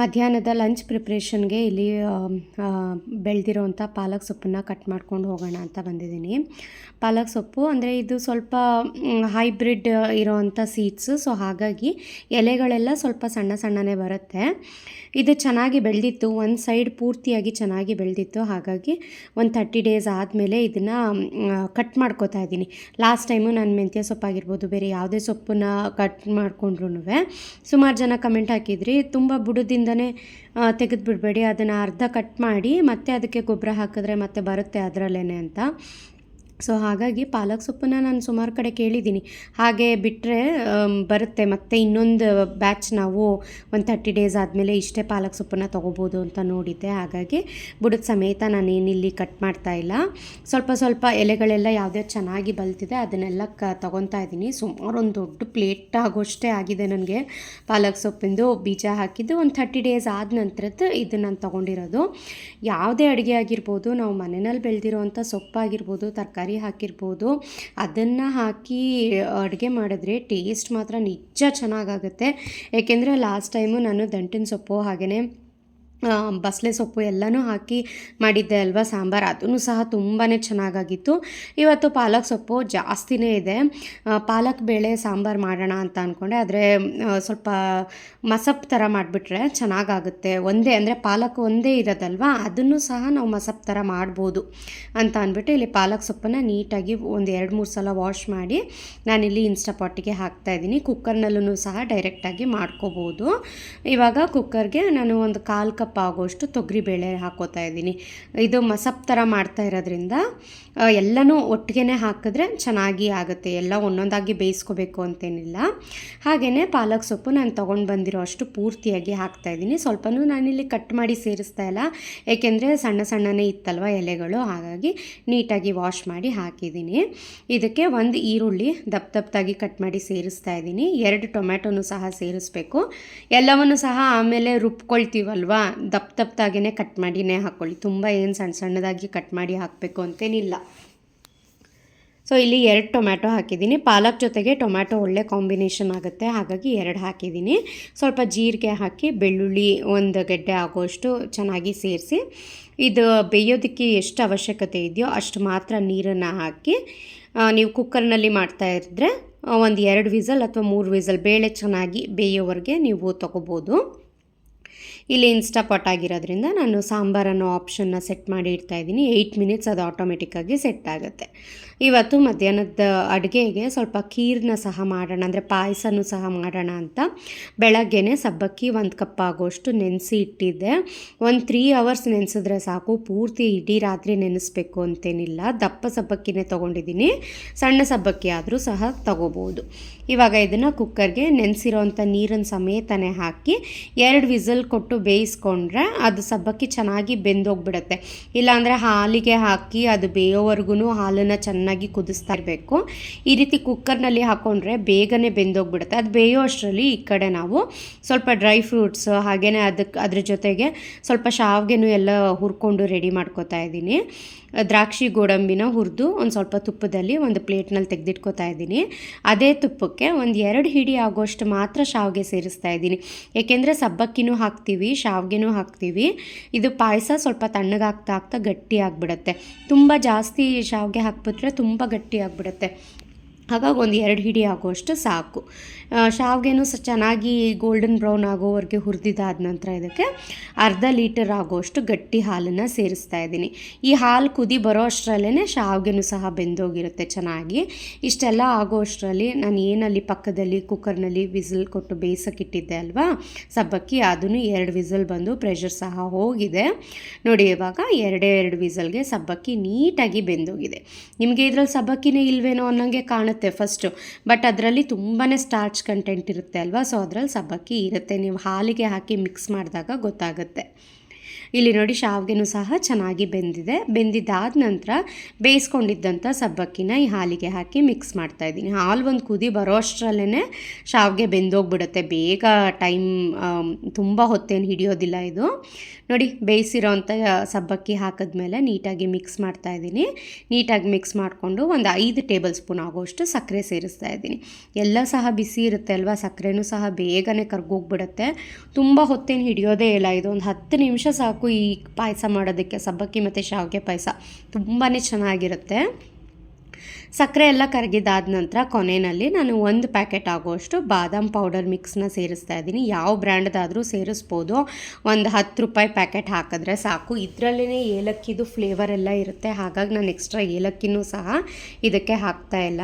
ಮಧ್ಯಾಹ್ನದ ಲಂಚ್ ಪ್ರಿಪ್ರೇಷನ್ಗೆ ಇಲ್ಲಿ ಬೆಳೆದಿರೋವಂಥ ಪಾಲಕ್ ಸೊಪ್ಪನ್ನು ಕಟ್ ಮಾಡ್ಕೊಂಡು ಹೋಗೋಣ ಅಂತ ಬಂದಿದ್ದೀನಿ. ಪಾಲಕ್ ಸೊಪ್ಪು ಅಂದರೆ ಇದು ಸ್ವಲ್ಪ ಹೈಬ್ರಿಡ್ ಇರೋವಂಥ ಸೀಡ್ಸು ಸೊ ಹಾಗಾಗಿ ಎಲೆಗಳೆಲ್ಲ ಸ್ವಲ್ಪ ಸಣ್ಣ ಸಣ್ಣನೇ ಬರುತ್ತೆ. ಇದು ಚೆನ್ನಾಗಿ ಬೆಳೆದಿತ್ತು. ಒಂದು ಸೈಡ್ ಪೂರ್ತಿಯಾಗಿ ಚೆನ್ನಾಗಿ ಬೆಳೆದಿತ್ತು. ಹಾಗಾಗಿ ಒಂದು ತರ್ಟಿ ಡೇಸ್ ಆದಮೇಲೆ ಇದನ್ನು ಕಟ್ ಮಾಡ್ಕೋತಾ ಇದ್ದೀನಿ. ಲಾಸ್ಟ್ ಟೈಮು ನಾನು ಮೆಂತ್ಯ ಸೊಪ್ಪಾಗಿರ್ಬೋದು, ಬೇರೆ ಯಾವುದೇ ಸೊಪ್ಪನ್ನ ಕಟ್ ಮಾಡ್ಕೊಂಡ್ರು ಸುಮಾರು ಜನ ಕಮೆಂಟ್ ಹಾಕಿದ್ರಿ, ತುಂಬ ಬುಡದಿಂದನೇ ತೆಗೆದು ಬಿಡಬೇಡಿ ಅದನ್ನು ಅರ್ಧ ಕಟ್ ಮಾಡಿ ಮತ್ತೆ ಅದಕ್ಕೆ ಗೊಬ್ಬರ ಹಾಕಿದ್ರೆ ಮತ್ತೆ ಬರುತ್ತೆ ಅದರಲ್ಲೇ ಅಂತ. ಸೊ ಹಾಗಾಗಿ ಪಾಲಕ್ ಸೊಪ್ಪನ್ನ ನಾನು ಸುಮಾರು ಕಡೆ ಕೇಳಿದ್ದೀನಿ. ಹಾಗೆ ಬಿಟ್ಟರೆ ಬರುತ್ತೆ. ಮತ್ತು ಇನ್ನೊಂದು ಬ್ಯಾಚ್ ನಾವು ಒಂದು ತರ್ಟಿ ಡೇಸ್ ಆದಮೇಲೆ ಇಷ್ಟೇ ಪಾಲಕ್ ಸೊಪ್ಪನ್ನು ತೊಗೋಬೋದು ಅಂತ ನೋಡಿದ್ದೆ. ಹಾಗಾಗಿ ಬುಡದ ಸಮೇತ ನಾನು ಏನಿಲ್ಲಿ ಕಟ್ ಮಾಡ್ತಾ ಇಲ್ಲ. ಸ್ವಲ್ಪ ಸ್ವಲ್ಪ ಎಲೆಗಳೆಲ್ಲ ಯಾವುದೇ ಚೆನ್ನಾಗಿ ಬಲ್ತಿದೆ, ಅದನ್ನೆಲ್ಲ ಕ, ತೊಗೊತಾ ಇದ್ದೀನಿ. ಸುಮಾರು ಒಂದು ದೊಡ್ಡ ಪ್ಲೇಟ್ ಆಗೋಷ್ಟೇ ಆಗಿದೆ ನನಗೆ ಪಾಲಕ್ ಸೊಪ್ಪಿಂದು ಬೀಜ ಹಾಕಿದ್ದು. ಒಂದು ಥರ್ಟಿ ಡೇಸ್ ಆದ ನಂತರದ್ದು ಇದು ನಾನು ತೊಗೊಂಡಿರೋದು. ಯಾವುದೇ ಅಡುಗೆ ಆಗಿರ್ಬೋದು, ನಾವು ಮನೆಯಲ್ಲಿ ಬೆಳೆದಿರೋವಂಥ ಸೊಪ್ಪಾಗಿರ್ಬೋದು, ತರಕಾರಿ ಹಾಕಿರ್ಬೋದು. ಅದನ್ನು ಹಾಕಿ, ಅಡುಗೆ ಮಾಡಿದ್ರೆ ಟೇಸ್ಟ್ ಮಾತ್ರ ನಿಜ ಚೆನ್ನಾಗಾಗುತ್ತೆ. ಏಕೆಂದರೆ ಲಾಸ್ಟ್ ಟೈಮು ನಾನು ದಂಟಿನ ಸೊಪ್ಪು ಹಾಗೆಯೇ ಬಸಳೆ ಸೊಪ್ಪು ಎಲ್ಲನೂ ಹಾಕಿ ಮಾಡಿದ್ದೆ ಅಲ್ವಾ ಸಾಂಬಾರು. ಅದೂ ಸಹ ತುಂಬಾ ಚೆನ್ನಾಗಾಗಿತ್ತು. ಇವತ್ತು ಪಾಲಕ್ ಸೊಪ್ಪು ಜಾಸ್ತಿನೇ ಇದೆ. ಪಾಲಕ್ ಬೇಳೆ ಸಾಂಬಾರು ಮಾಡೋಣ ಅಂತ ಅಂದ್ಕೊಂಡೆ ಆದರೆ ಸ್ವಲ್ಪ ಮಸಪ್ ಥರ ಮಾಡಿಬಿಟ್ರೆ ಚೆನ್ನಾಗಾಗುತ್ತೆ. ಒಂದೇ ಅಂದರೆ ಪಾಲಕ್ ಒಂದೇ ಇರೋದಲ್ವಾ? ಅದನ್ನು ಸಹ ನಾವು ಮಸಪ್ ಥರ ಮಾಡ್ಬೋದು ಅಂತ ಅಂದ್ಬಿಟ್ಟು ಇಲ್ಲಿ ಪಾಲಕ್ ಸೊಪ್ಪನ್ನು ನೀಟಾಗಿ ಒಂದು ಎರಡು ಮೂರು ಸಲ ವಾಶ್ ಮಾಡಿ ನಾನಿಲ್ಲಿ ಇನ್ಸ್ಟಾಪಾಟಿಗೆ ಹಾಕ್ತಾಯಿದ್ದೀನಿ ಕುಕ್ಕರ್ನಲ್ಲೂ ಸಹ ಡೈರೆಕ್ಟಾಗಿ ಮಾಡ್ಕೋಬೋದು. ಇವಾಗ ಕುಕ್ಕರ್ಗೆ ನಾನು ಒಂದು ಕಾಲು ಕಪ್ ಕಪ್ ಆಗೋಷ್ಟು ತೊಗರಿಬೇಳೆ ಹಾಕೋತಾ ಇದ್ದೀನಿ. ಇದು ಮಸಪ್ ಥರ ಮಾಡ್ತಾ ಇರೋದ್ರಿಂದ ಎಲ್ಲನೂ ಒಟ್ಟಿಗೆ ಹಾಕಿದ್ರೆ ಚೆನ್ನಾಗಿ ಆಗುತ್ತೆ. ಎಲ್ಲ ಒಂದೊಂದಾಗಿ ಬೇಯಿಸ್ಕೋಬೇಕು ಅಂತೇನಿಲ್ಲ. ಹಾಗೆಯೇ ಪಾಲಕ್ ಸೊಪ್ಪು ನಾನು ತೊಗೊಂಡು ಬಂದಿರೋ ಅಷ್ಟು ಪೂರ್ತಿಯಾಗಿ ಹಾಕ್ತಾಯಿದ್ದೀನಿ ಸ್ವಲ್ಪನೂ ನಾನಿಲ್ಲಿ ಕಟ್ ಮಾಡಿ ಸೇರಿಸ್ತಾ ಇಲ್ಲ. ಏಕೆಂದರೆ ಸಣ್ಣ ಸಣ್ಣನೇ ಇತ್ತಲ್ವ ಎಲೆಗಳು, ಹಾಗಾಗಿ ನೀಟಾಗಿ ವಾಶ್ ಮಾಡಿ ಹಾಕಿದ್ದೀನಿ. ಇದಕ್ಕೆ ಒಂದು ಈರುಳ್ಳಿ ದಪ್ಪ ದಪ್ಪದಾಗಿ ಕಟ್ ಮಾಡಿ ಸೇರಿಸ್ತಾ ಇದ್ದೀನಿ. ಎರಡು ಟೊಮ್ಯಾಟೊನು ಸಹ ಸೇರಿಸ್ಬೇಕು. ಎಲ್ಲವನ್ನು ಸಹ ಆಮೇಲೆ ರುಬ್ಕೊಳ್ತೀವಲ್ವಾ? ದಪ್ಪ ದಪ್ಪದಾಗೇ ಕಟ್ ಮಾಡಿನೇ ಹಾಕ್ಕೊಳ್ಳಿ ತುಂಬ ಏನು ಸಣ್ಣ ಸಣ್ಣದಾಗಿ ಕಟ್ ಮಾಡಿ ಹಾಕಬೇಕು ಅಂತೇನಿಲ್ಲ. ಸೊ ಇಲ್ಲಿ ಎರಡು ಟೊಮ್ಯಾಟೊ ಹಾಕಿದ್ದೀನಿ. ಪಾಲಕ್ ಜೊತೆಗೆ ಟೊಮ್ಯಾಟೊ ಒಳ್ಳೆ ಕಾಂಬಿನೇಷನ್ ಆಗುತ್ತೆ. ಹಾಗಾಗಿ ಎರಡು ಹಾಕಿದ್ದೀನಿ. ಸ್ವಲ್ಪ ಜೀರಿಗೆ ಹಾಕಿ, ಬೆಳ್ಳುಳ್ಳಿ ಒಂದು ಗೆಡ್ಡೆ ಆಗೋಷ್ಟು ಚೆನ್ನಾಗಿ ಸೇರಿಸಿ, ಇದು ಬೇಯೋದಕ್ಕೆ ಎಷ್ಟು ಅವಶ್ಯಕತೆ ಇದೆಯೋ ಅಷ್ಟು ಮಾತ್ರ ನೀರನ್ನು ಹಾಕಿ ನೀವು ಕುಕ್ಕರ್ನಲ್ಲಿ ಮಾಡ್ತಾ ಇದ್ದರೆ ಒಂದು ಎರಡು ವಿಸಲ್ ಅಥವಾ ಮೂರು ವಿಸಲ್, ಬೇಳೆ ಚೆನ್ನಾಗಿ ಬೇಯೋವರೆಗೆ ನೀವು ತೊಗೋಬೋದು. ಇಲ್ಲಿ ಇನ್ಸ್ಟಾಪಾಟ್ ಆಗಿರೋದ್ರಿಂದ ನಾನು ಸಾಂಬಾರನ್ನು ಆಪ್ಷನ್ನ ಸೆಟ್ ಮಾಡಿ ಇಡ್ತಾ ಇದ್ದೀನಿ. ಏಯ್ಟ್ ಮಿನಿಟ್ಸ್ ಅದು ಆಟೋಮೆಟಿಕ್ಕಾಗಿ ಸೆಟ್ ಆಗುತ್ತೆ. ಇವತ್ತು ಮಧ್ಯಾಹ್ನದ ಅಡುಗೆಗೆ ಸ್ವಲ್ಪ ಖೀರನ್ನ ಸಹ ಮಾಡೋಣ, ಅಂದರೆ ಪಾಯಸನೂ ಸಹ ಮಾಡೋಣ ಅಂತ. ಬೆಳಗ್ಗೆನೆ ಸಬ್ಬಕ್ಕಿ ಒಂದು ಕಪ್ ಆಗೋಷ್ಟು ನೆನೆಸಿ ಇಟ್ಟಿದ್ದೆ. ಒಂದು ತ್ರೀ ಅವರ್ಸ್ ನೆನೆಸಿದ್ರೆ ಸಾಕು. ಪೂರ್ತಿ ಇಡೀ ರಾತ್ರಿ ನೆನೆಸ್ಬೇಕು ಅಂತೇನಿಲ್ಲ. ದಪ್ಪ ಸಬ್ಬಕ್ಕಿನೇ ತೊಗೊಂಡಿದ್ದೀನಿ. ಸಣ್ಣ ಸಬ್ಬಕ್ಕಿ ಆದರೂ ಸಹ ತೊಗೋಬೋದು. ಇವಾಗ ಇದನ್ನು ಕುಕ್ಕರ್ಗೆ ನೆನೆಸಿರೋವಂಥ ನೀರನ್ನು ಸಮೇತನೇ ಹಾಕಿ ಎರಡು ವಿಸಲ್ ಕೊಟ್ಟು ಬೇಯಿಸ್ಕೊಂಡ್ರೆ ಅದು ಸಬ್ಬಕ್ಕಿ ಚೆನ್ನಾಗಿ ಬೆಂದೋಗ್ಬಿಡುತ್ತೆ. ಇಲ್ಲಾಂದರೆ ಹಾಲಿಗೆ ಹಾಕಿ ಅದು ಬೇಯೋವರೆಗೂ ಹಾಲನ್ನು ಚೆನ್ನಾಗಿ ಕುದಿಸ್ತಾ ಇರಬೇಕು. ಈ ರೀತಿ ಕುಕ್ಕರ್ನಲ್ಲಿ ಹಾಕ್ಕೊಂಡ್ರೆ ಬೇಗನೆ ಬೆಂದೋಗ್ಬಿಡುತ್ತೆ. ಅದು ಬೇಯೋ ಅಷ್ಟರಲ್ಲಿ ಈ ಕಡೆ ನಾವು ಸ್ವಲ್ಪ ಡ್ರೈ ಫ್ರೂಟ್ಸ್ ಹಾಗೆಯೇ ಅದಕ್ಕೆ ಅದ್ರ ಜೊತೆಗೆ ಸ್ವಲ್ಪ ಶಾವಿಗೆನೂ ಎಲ್ಲ ಹುರ್ಕೊಂಡು ರೆಡಿ ಮಾಡ್ಕೋತಾ ಇದ್ದೀನಿ. ದ್ರಾಕ್ಷಿ ಗೋಡಂಬಿನ ಹುರಿದು ಒಂದು ಸ್ವಲ್ಪ ತುಪ್ಪದಲ್ಲಿ ಒಂದು ಪ್ಲೇಟ್ನಲ್ಲಿ ತೆಗೆದಿಟ್ಕೋತಾ ಇದ್ದೀನಿ. ಅದೇ ತುಪ್ಪಕ್ಕೆ ಒಂದು ಎರಡು ಹಿಡಿ ಆಗೋಷ್ಟು ಮಾತ್ರ ಶಾವಿಗೆ ಸೇರಿಸ್ತಾ ಇದ್ದೀನಿ. ಏಕೆಂದರೆ ಸಬ್ಬಕ್ಕಿನೂ ಹಾಕ್ತೀವಿ, ಶಾವಿಗೆನೂ ಹಾಕ್ತೀವಿ. ಇದು ಪಾಯಸ ಸ್ವಲ್ಪ ತಣ್ಣಗಾಗ್ತಾ ಆಗ್ತಾ ಗಟ್ಟಿ ಆಗಿಬಿಡುತ್ತೆ. ತುಂಬ ಜಾಸ್ತಿ ಶಾವಿಗೆ ಹಾಕ್ಬಿಟ್ರೆ ತುಂಬ ಗಟ್ಟಿ ಆಗಿಬಿಡುತ್ತೆ. ಹಾಗಾಗಿ ಒಂದು ಎರಡು ಹಿಡಿ ಆಗುವಷ್ಟು ಸಾಕು. ಶಾವಿಗೆನೂ ಸಹ ಚೆನ್ನಾಗಿ ಗೋಲ್ಡನ್ ಬ್ರೌನ್ ಆಗೋವರೆಗೆ ಹುರಿದಿದ್ದಾದ ನಂತರ ಇದಕ್ಕೆ ಅರ್ಧ ಲೀಟರ್ ಆಗೋಷ್ಟು ಗಟ್ಟಿ ಹಾಲನ್ನು ಸೇರಿಸ್ತಾ ಇದ್ದೀನಿ. ಈ ಹಾಲು ಕುದಿ ಬರೋ ಅಷ್ಟರಲ್ಲೇ ಶಾವಿಗೆನೂ ಸಹ ಬೆಂದೋಗಿರುತ್ತೆ ಚೆನ್ನಾಗಿ. ಇಷ್ಟೆಲ್ಲ ಆಗೋ ಅಷ್ಟರಲ್ಲಿ ನಾನು ಏನಲ್ಲಿ ಪಕ್ಕದಲ್ಲಿ ಕುಕ್ಕರ್ನಲ್ಲಿ ವಿಸಿಲ್ ಕೊಟ್ಟು ಬೇಯಿಸೋಕ್ಕಿಟ್ಟಿದ್ದೆ ಅಲ್ವಾ? ಸಬ್ಬಕ್ಕಿ ಅದನ್ನು ಎರಡು ವಿಸಲ್ ಬಂದು ಪ್ರೆಷರ್ ಸಹ ಹೋಗಿದೆ. ನೋಡಿ, ಇವಾಗ ಎರಡೇ ಎರಡು ವಿಸಲ್ಗೆ ಸಬ್ಬಕ್ಕಿ ನೀಟಾಗಿ ಬೆಂದೋಗಿದೆ. ನಿಮಗೆ ಇದ್ರಲ್ಲಿ ಸಬ್ಬಕ್ಕಿನೇ ಇಲ್ವೇನೋ ಅನ್ನೋಂಗೆ ಕಾಣುತ್ತೆ. ಫಸ್ಟು ಬಟ್ ಅದರಲ್ಲಿ ತುಂಬಾ ಸ್ಟಾರ್ಚ್ ಕಂಟೆಂಟ್ ಇರುತ್ತೆ ಅಲ್ವಾ? ಸೊ ಅದರಲ್ಲಿ ಸಬ್ಬಕ್ಕಿ ಇರುತ್ತೆ. ನೀವು ಹಾಲಿಗೆ ಹಾಕಿ ಮಿಕ್ಸ್ ಮಾಡಿದಾಗ ಗೊತ್ತಾಗುತ್ತೆ. ಇಲ್ಲಿ ನೋಡಿ ಶಾವಿಗೆನೂ ಸಹ ಚೆನ್ನಾಗಿ ಬೆಂದಿದೆ. ಬೆಂದಿದ್ದಾದ ನಂತರ ಬೇಯಿಸ್ಕೊಂಡಿದ್ದಂಥ ಸಬ್ಬಕ್ಕಿನ ಈ ಹಾಲಿಗೆ ಹಾಕಿ ಮಿಕ್ಸ್ ಮಾಡ್ತಾ ಇದ್ದೀನಿ. ಹಾಲು ಒಂದು ಕುದಿ ಬರೋ ಅಷ್ಟರಲ್ಲೇ ಶಾವಿಗೆ ಬೆಂದೋಗ್ಬಿಡುತ್ತೆ. ಬೇಗ ಟೈಮ್ ತುಂಬ ಹೊತ್ತೇನು ಹಿಡಿಯೋದಿಲ್ಲ ಇದು. ನೋಡಿ, ಬೇಯಿಸಿರೋಂಥ ಸಬ್ಬಕ್ಕಿ ಹಾಕಿದ್ಮೇಲೆ ನೀಟಾಗಿ ಮಿಕ್ಸ್ ಮಾಡ್ತಾ ಇದ್ದೀನಿ. ನೀಟಾಗಿ ಮಿಕ್ಸ್ ಮಾಡಿಕೊಂಡು ಒಂದು ಐದು ಟೇಬಲ್ ಸ್ಪೂನ್ ಆಗೋಷ್ಟು ಸಕ್ಕರೆ ಸೇರಿಸ್ತಾ ಇದ್ದೀನಿ. ಎಲ್ಲ ಸಹ ಬಿಸಿ ಇರುತ್ತೆ ಅಲ್ವಾ? ಸಕ್ಕರೆನೂ ಸಹ ಬೇಗನೆ ಕರ್ಗೋಗ್ಬಿಡುತ್ತೆ. ತುಂಬ ಹೊತ್ತೇನು ಹಿಡಿಯೋದೇ ಇಲ್ಲ. ಇದು ಒಂದು ಹತ್ತು ನಿಮಿಷ ಸಾಕು. ಈ ಪಾಯಸ ಮಾಡೋದಕ್ಕೆ, ಸಬ್ಬಕ್ಕಿ ಮತ್ತು ಶಾವಿಗೆ ಪಾಯಸ ತುಂಬಾ ಚೆನ್ನಾಗಿರುತ್ತೆ. ಸಕ್ಕರೆ ಎಲ್ಲ ಕರಗಿದಾದ ನಂತರ ಕೊನೆಯಲ್ಲಿ ನಾನು ಒಂದು ಪ್ಯಾಕೆಟ್ ಆಗುವಷ್ಟು ಬಾದಾಮ್ ಪೌಡರ್ ಮಿಕ್ಸ್ನ ಸೇರಿಸ್ತಾ ಇದ್ದೀನಿ. ಯಾವ ಬ್ರ್ಯಾಂಡ್ದಾದರೂ ಸೇರಿಸ್ಬೋದು. ಒಂದು ಹತ್ತು ರೂಪಾಯಿ ಪ್ಯಾಕೆಟ್ ಹಾಕಿದ್ರೆ ಸಾಕು. ಇದರಲ್ಲೇ ಏಲಕ್ಕಿದು ಫ್ಲೇವರ್ ಎಲ್ಲ ಇರುತ್ತೆ. ಹಾಗಾಗಿ ನಾನು ಎಕ್ಸ್ಟ್ರಾ ಏಲಕ್ಕಿನೂ ಸಹ ಇದಕ್ಕೆ ಹಾಕ್ತಾ ಇಲ್ಲ.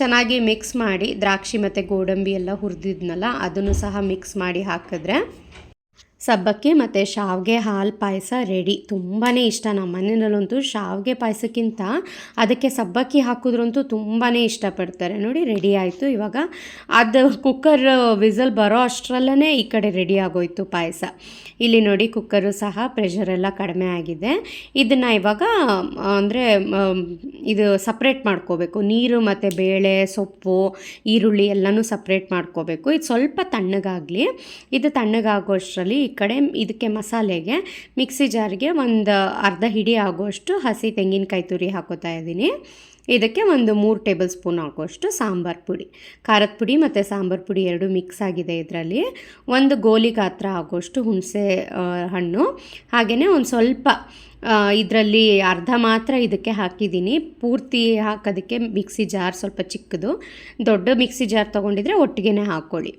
ಚೆನ್ನಾಗಿ ಮಿಕ್ಸ್ ಮಾಡಿ ದ್ರಾಕ್ಷಿ ಮತ್ತು ಗೋಡಂಬಿ ಎಲ್ಲ ಹುರಿದಿದ್ನಲ್ಲ, ಅದನ್ನು ಸಹ ಮಿಕ್ಸ್ ಮಾಡಿ ಹಾಕಿದ್ರೆ ಸಬ್ಬಕ್ಕಿ ಮತ್ತು ಶಾವಿಗೆ ಹಾಲು ಪಾಯಸ ರೆಡಿ ತುಂಬಾ ಇಷ್ಟ. ನಮ್ಮ ಮನೆಯಲ್ಲಂತೂ ಶಾವಿಗೆ ಪಾಯಸಕ್ಕಿಂತ ಅದಕ್ಕೆ ಸಬ್ಬಕ್ಕಿ ಹಾಕಿದ್ರಂತೂ ತುಂಬಾ ಇಷ್ಟಪಡ್ತಾರೆ. ನೋಡಿ ರೆಡಿ ಆಯಿತು. ಇವಾಗ ಅದು ಕುಕ್ಕರ್ ವಿಸಲ್ ಬರೋ ಅಷ್ಟರಲ್ಲೇ ಈ ಕಡೆ ರೆಡಿ ಆಗೋಯ್ತು ಪಾಯಸ. ಇಲ್ಲಿ ನೋಡಿ ಕುಕ್ಕರು ಸಹ ಪ್ರೆಷರೆಲ್ಲ ಕಡಿಮೆ ಆಗಿದೆ. ಇದನ್ನು ಇವಾಗ, ಅಂದರೆ ಇದು ಸಪ್ರೇಟ್ ಮಾಡ್ಕೋಬೇಕು. ನೀರು ಮತ್ತು ಬೇಳೆ, ಸೊಪ್ಪು, ಈರುಳ್ಳಿ ಎಲ್ಲನೂ ಸಪ್ರೇಟ್ ಮಾಡ್ಕೋಬೇಕು. ಇದು ಸ್ವಲ್ಪ ತಣ್ಣಗಾಗಲಿ, ಇದು ತಣ್ಣಗಾಗೋ ಅಷ್ಟರಲ್ಲಿ ಈ ಕಡೆ ಇದಕ್ಕೆ ಮಸಾಲೆಗೆ ಮಿಕ್ಸಿ ಜಾರ್ಗೆ ಒಂದು ಅರ್ಧ ಹಿಡಿ ಆಗೋಷ್ಟು ಹಸಿ ತೆಂಗಿನಕಾಯಿ ತುರಿ ಹಾಕೋತಾ ಇದ್ದೀನಿ. ಇದಕ್ಕೆ ಒಂದು ಮೂರು ಟೇಬಲ್ ಸ್ಪೂನ್ ಆಗೋಷ್ಟು ಸಾಂಬಾರು ಪುಡಿ. ಖಾರದ ಪುಡಿ ಮತ್ತು ಸಾಂಬಾರು ಪುಡಿ ಎರಡು ಮಿಕ್ಸ್ ಆಗಿದೆ ಇದರಲ್ಲಿ. ಒಂದು ಗೋಲಿ ಗಾತ್ರ ಆಗೋಷ್ಟು ಹುಣಸೆ ಹಣ್ಣು. ಹಾಗೆಯೇ ಒಂದು ಸ್ವಲ್ಪ ಇದರಲ್ಲಿ ಅರ್ಧ ಮಾತ್ರ ಇದಕ್ಕೆ ಹಾಕಿದ್ದೀನಿ. ಪೂರ್ತಿ ಹಾಕೋದಕ್ಕೆ ಮಿಕ್ಸಿ ಜಾರ್ ಸ್ವಲ್ಪ ಚಿಕ್ಕದು. ದೊಡ್ಡ ಮಿಕ್ಸಿ ಜಾರ್ ತೊಗೊಂಡಿದ್ರೆ ಒಟ್ಟಿಗೆ ಹಾಕ್ಕೊಳ್ಳಿ.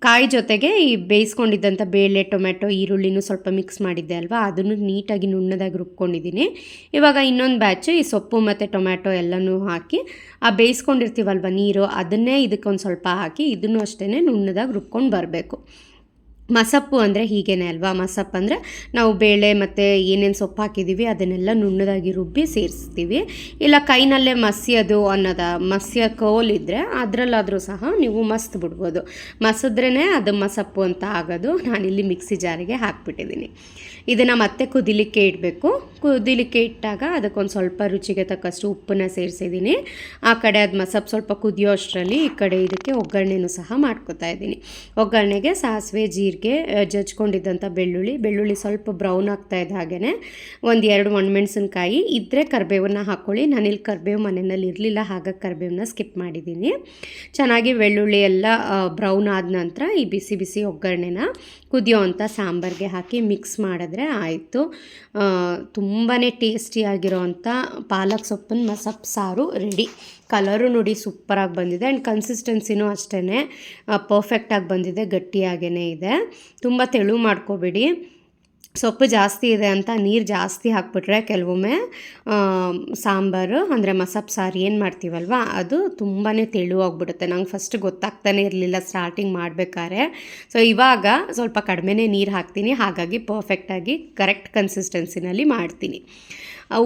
ಕಾಯಿ ಜೊತೆಗೆ ಈ ಬೇಯಿಸ್ಕೊಂಡಿದ್ದಂಥ ಬೇಳೆ ಟೊಮೆಟೊ ಈರುಳ್ಳಿನೂ ಸ್ವಲ್ಪ ಮಿಕ್ಸ್ ಮಾಡಿದ್ದೆ ಅಲ್ವಾ? ಅದನ್ನು ನೀಟಾಗಿ ನುಣ್ಣದಾಗಿ ರುಬ್ಕೊಂಡಿದ್ದೀನಿ. ಇವಾಗ ಇನ್ನೊಂದು ಬ್ಯಾಚು ಈ ಸೊಪ್ಪು ಮತ್ತು ಟೊಮ್ಯಾಟೊ ಎಲ್ಲನೂ ಹಾಕಿ, ಆ ಬೇಯಿಸ್ಕೊಂಡಿರ್ತೀವಲ್ವ ನೀರು, ಅದನ್ನೇ ಇದಕ್ಕೊಂದು ಸ್ವಲ್ಪ ಹಾಕಿ, ಇದನ್ನು ಅಷ್ಟೇ ನುಣ್ಣದಾಗಿ ರುಬ್ಕೊಂಡು ಬರಬೇಕು. ಮಸಪ್ಪು ಅಂದರೆ ಹೀಗೇನೆ ಅಲ್ವಾ? ಮಸಪ್ಪು ಅಂದರೆ ನಾವು ಬೇಳೆ ಮತ್ತು ಏನೇನು ಸೊಪ್ಪು ಹಾಕಿದ್ದೀವಿ ಅದನ್ನೆಲ್ಲ ನುಣ್ಣದಾಗಿ ರುಬ್ಬಿ ಸೇರಿಸ್ತೀವಿ. ಇಲ್ಲ ಕೈನಲ್ಲೇ ಮಸಿಯೋದು ಅನ್ನೋದ ಮಸ್ಯ ಇದ್ದರೆ ಅದರಲ್ಲಾದರೂ ಸಹ ನೀವು ಮಸ್ತ್ ಬಿಡ್ಬೋದು. ಮಸಿದ್ರೇ ಅದು ಮಸಪ್ಪು ಅಂತ ಆಗೋದು. ನಾನಿಲ್ಲಿ ಮಿಕ್ಸಿ ಜಾರಿಗೆ ಹಾಕ್ಬಿಟ್ಟಿದ್ದೀನಿ. ಇದನ್ನು ಮತ್ತೆ ಕುದಿಲಿಕ್ಕೆ ಇಡಬೇಕು. ಕುದಿಲಿಕ್ಕೆ ಇಟ್ಟಾಗ ಅದಕ್ಕೊಂದು ಸ್ವಲ್ಪ ರುಚಿಗೆ ತಕ್ಕಷ್ಟು ಉಪ್ಪನ್ನು ಸೇರಿಸಿದ್ದೀನಿ. ಆ ಕಡೆ ಅದು ಮಸಪ್ ಸ್ವಲ್ಪ ಕುದಿಯೋ ಅಷ್ಟರಲ್ಲಿ ಈ ಕಡೆ ಇದಕ್ಕೆ ಒಗ್ಗರಣೆನೂ ಸಹ ಮಾಡ್ಕೋತಾ ಇದ್ದೀನಿ. ಒಗ್ಗರಣೆಗೆ ಸಾಸಿವೆ, ಜೀರಿಗೆ ಜಜ್ಕೊಂಡಿದ್ದಂಥ ಬೆಳ್ಳುಳ್ಳಿ. ಬೆಳ್ಳುಳ್ಳಿ ಸ್ವಲ್ಪ ಬ್ರೌನ್ ಆಗ್ತಾ ಇದ್ದ ಹಾಗೆಯೇ ಒಂದು ಎರಡು ಒಣಮೆಣಸಿನ್ಕಾಯಿ ಇದ್ದರೆ ಕರಿಬೇವನ್ನ ಹಾಕ್ಕೊಳ್ಳಿ ನಾನಿಲ್ಲಿ ಕರಿಬೇವು ಮನೆಯಲ್ಲಿ ಇರಲಿಲ್ಲ, ಹಾಗಾಗಿ ಕರಿಬೇವನ್ನ ಸ್ಕಿಪ್ ಮಾಡಿದ್ದೀನಿ. ಚೆನ್ನಾಗಿ ಬೆಳ್ಳುಳ್ಳಿ ಎಲ್ಲ ಬ್ರೌನ್ ಆದ ನಂತರ ಈ ಬಿಸಿ ಬಿಸಿ ಒಗ್ಗರಣೆನ ಕುದಿಯೋ ಅಂಥ ಸಾಂಬಾರಿಗೆ ಹಾಕಿ ಮಿಕ್ಸ್ ಮಾಡಿದ್ರೆ ಆಯಿತು. ತುಂಬಾ ಟೇಸ್ಟಿಯಾಗಿರೋ ಅಂಥ ಪಾಲಕ್ ಸೊಪ್ಪಿನ ಮಸಪ್ ಸಾರು ರೆಡಿ. ಕಲರು ನೋಡಿ ಸೂಪರಾಗಿ ಬಂದಿದೆ. ಆ್ಯಂಡ್ ಕನ್ಸಿಸ್ಟೆನ್ಸಿನೂ ಅಷ್ಟೇ ಪರ್ಫೆಕ್ಟಾಗಿ ಬಂದಿದೆ ಗಟ್ಟಿಯಾಗೇ ಇದೆ. ತುಂಬ ತೆಳು ಮಾಡ್ಕೋಬೇಡಿ. ಸೊಪ್ಪು ಜಾಸ್ತಿ ಇದೆ ಅಂತ ನೀರು ಜಾಸ್ತಿ ಹಾಕ್ಬಿಟ್ರೆ ಕೆಲವೊಮ್ಮೆ ಸಾಂಬಾರು ಅಂದರೆ ಮಸಪ್ ಸಾರು ಏನು ಮಾಡ್ತೀವಲ್ವ, ಅದು ತುಂಬಾ ತೆಳುವಾಗ್ಬಿಡುತ್ತೆ. ನಂಗೆ ಫಸ್ಟ್ ಗೊತ್ತಾಗ್ತಾನೆ ಇರಲಿಲ್ಲ ಸ್ಟಾರ್ಟಿಂಗ್ ಮಾಡಬೇಕಾದ್ರೆ. ಸೊ ಇವಾಗ ಸ್ವಲ್ಪ ಕಡಿಮೆನೇ ನೀರು ಹಾಕ್ತೀನಿ. ಹಾಗಾಗಿ ಪರ್ಫೆಕ್ಟಾಗಿ ಕರೆಕ್ಟ್ ಕನ್ಸಿಸ್ಟೆನ್ಸಿನಲ್ಲಿ ಮಾಡ್ತೀನಿ.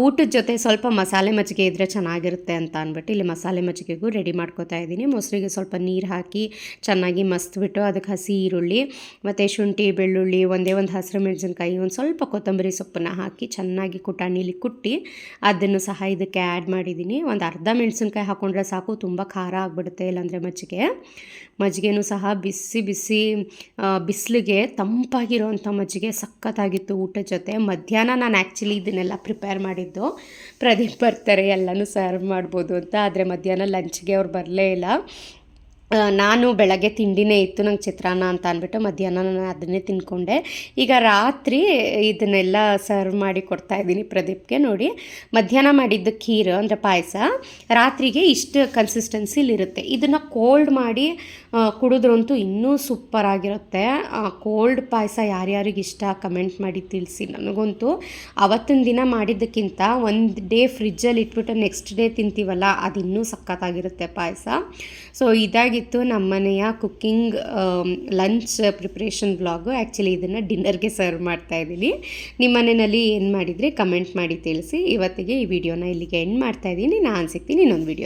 ಊಟದ ಜೊತೆ ಸ್ವಲ್ಪ ಮಸಾಲೆ ಮಜ್ಜಿಗೆ ಇದ್ದರೆ ಚೆನ್ನಾಗಿರುತ್ತೆ ಅಂತ ಅಂದ್ಬಿಟ್ಟು ಇಲ್ಲಿ ಮಸಾಲೆ ಮಜ್ಜಿಗೆಗೂ ರೆಡಿ ಮಾಡ್ಕೋತಾ ಇದ್ದೀನಿ. ಮೊಸರಿಗೆ ಸ್ವಲ್ಪ ನೀರು ಹಾಕಿ ಚೆನ್ನಾಗಿ ಮಸ್ತ್ಬಿಟ್ಟು ಅದಕ್ಕೆ ಹಸಿ ಈರುಳ್ಳಿ, ಮತ್ತು ಶುಂಠಿ, ಬೆಳ್ಳುಳ್ಳಿ, ಒಂದೇ ಒಂದು ಹಸಿರು ಮೆಣಸಿನ್ಕಾಯಿ, ಒಂದು ಸ್ವಲ್ಪ ಕೊತ್ತಂಬರಿ ಸೊಪ್ಪನ್ನು ಹಾಕಿ ಚೆನ್ನಾಗಿ ಕುಟಾಣಿಲಿ ಕುಟ್ಟಿ ಅದನ್ನು ಸಹ ಇದಕ್ಕೆ ಆ್ಯಡ್ ಮಾಡಿದ್ದೀನಿ. ಒಂದು ಅರ್ಧ ಮೆಣಸಿನ್ಕಾಯಿ ಹಾಕ್ಕೊಂಡ್ರೆ ಸಾಕು, ತುಂಬ ಖಾರ ಆಗಿಬಿಡುತ್ತೆ ಇಲ್ಲಾಂದರೆ ಮಜ್ಜಿಗೆ. ಮಜ್ಜಿಗೆನೂ ಸಹ ಬಿಸಿ ಬಿಸಿ ಬಿಸಿಲಿಗೆ ತಂಪಾಗಿರೋವಂಥ ಮಜ್ಜಿಗೆ ಸಖತ್ತಾಗಿತ್ತು ಊಟದ ಜೊತೆ. ಮಧ್ಯಾಹ್ನ ನಾನು ಆ್ಯಕ್ಚುಲಿ ಇದನ್ನೆಲ್ಲ ಪ್ರಿಪೇರ್ ಮಾಡಿದ್ದು. ಪ್ರದೀಪ್ ಬರ್ತಾರೆ ಎಲ್ಲನೂ ಸರ್ವ್ ಮಾಡ್ಬೋದು ಅಂತ. ಆದರೆ ಮಧ್ಯಾಹ್ನ ಲಂಚ್ಗೆ ಅವ್ರು ಬರಲೇ ಇಲ್ಲ. ನಾನು ಬೆಳಗ್ಗೆ ತಿಂಡಿನೇ ಇತ್ತು ನಂಗೆ ಚಿತ್ರಾನ್ನ ಅಂತ ಅಂದ್ಬಿಟ್ಟು ಮಧ್ಯಾಹ್ನ ನಾನು ಅದನ್ನೇ ತಿನ್ಕೊಂಡೆ ಈಗ ರಾತ್ರಿ ಇದನ್ನೆಲ್ಲ ಸರ್ವ್ ಮಾಡಿ ಕೊಡ್ತಾ ಇದ್ದೀನಿ ಪ್ರದೀಪ್ಗೆ ನೋಡಿ. ಮಧ್ಯಾಹ್ನ ಮಾಡಿದ್ದು ಖೀರು ಅಂದರೆ ಪಾಯಸ, ರಾತ್ರಿಗೆ ಇಷ್ಟು ಕನ್ಸಿಸ್ಟೆನ್ಸಿಲಿರುತ್ತೆ ಇದನ್ನು ಕೋಲ್ಡ್ ಮಾಡಿ ಕುಡಿದ್ರಂತೂ ಇನ್ನೂ ಸೂಪರಾಗಿರುತ್ತೆ ಕೋಲ್ಡ್ ಪಾಯಸ ಯಾರ್ಯಾರಿಗೆ ಇಷ್ಟ ಕಮೆಂಟ್ ಮಾಡಿ ತಿಳಿಸಿ ನನಗಂತೂ. ಅವತ್ತಿನ ದಿನ ಮಾಡಿದ್ದಕ್ಕಿಂತ ಒಂದು ಡೇ ಫ್ರಿಜ್ಜಲ್ಲಿ ಇಟ್ಬಿಟ್ಟು ನೆಕ್ಸ್ಟ್ ಡೇ ತಿಂತೀವಲ್ಲ ಅದು ಇನ್ನೂ ಸಖತ್ತಾಗಿರುತ್ತೆ ಪಾಯಸ. ಸೊ ಇದಾಗಿತ್ತು ನಮ್ಮನೆಯ cooking lunch preparation vlog actually ಇದನ್ನು ಡಿನ್ನರ್ಗೆ ಸರ್ವ್ ಮಾಡ್ತಾ ಇದ್ದೀನಿ. ನಿಮ್ಮ ಮನೆಯಲ್ಲಿ ಏನು ಮಾಡಿದರೆ ಕಮೆಂಟ್ ಮಾಡಿ ತಿಳಿಸಿ. ಇವತ್ತಿಗೆ ಈ ವಿಡಿಯೋನ ಇಲ್ಲಿಗೆ ಎಂಡ್ ಮಾಡ್ತಾ ಇದ್ದೀನಿ. ನಾನು ಸಿಗ್ತೀನಿ ಇನ್ನೊಂದು ವಿಡಿಯೋ